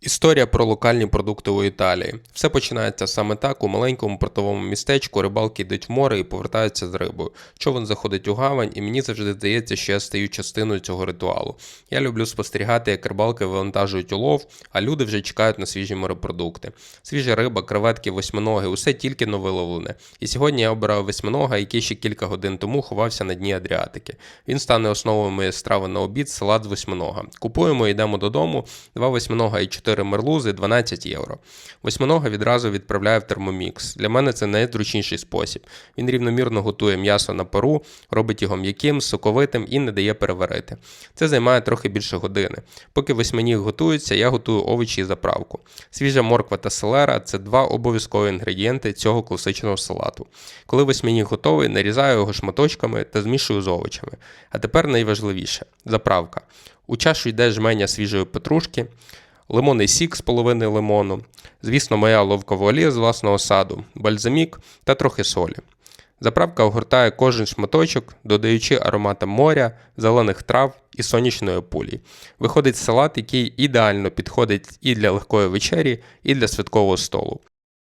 Історія про локальні продукти у Італії. Все починається саме так. У маленькому портовому містечку рибалки йдуть в море і повертаються з рибою. Човен заходить у гавань, і мені завжди здається, що я стаю частиною цього ритуалу. Я люблю спостерігати, як рибалки вивантажують улов, а люди вже чекають на свіжі морепродукти. Свіжа риба, креветки, восьминоги, усе тільки новиловлене. І сьогодні я обирав восьминога, який ще кілька годин тому ховався на дні Адріатики. Він стане основою моєї страви на обід салат з восьминога. Купуємо, йдемо додому. Два восьминога і чотири мерлузи 12 євро. Восьминога відразу відправляє в термомікс. Для мене це найзручніший спосіб. Він рівномірно готує м'ясо на пару, робить його м'яким, соковитим і не дає переварити. Це займає трохи більше години. Поки восьминіг готується, я готую овочі і заправку. Свіжа морква та селера це два обов'язкові інгредієнти цього класичного салату. Коли восьминіг готовий, нарізаю його шматочками та змішую з овочами. А тепер найважливіше заправка. У чашу йде жменя свіжої петрушки, лимонний сік з половини лимону, звісно, моя ловковолія з власного саду, бальзамік та трохи солі. Заправка огортає кожен шматочок, додаючи аромати моря, зелених трав і сонячної пулі. Виходить салат, який ідеально підходить і для легкої вечері, і для святкового столу.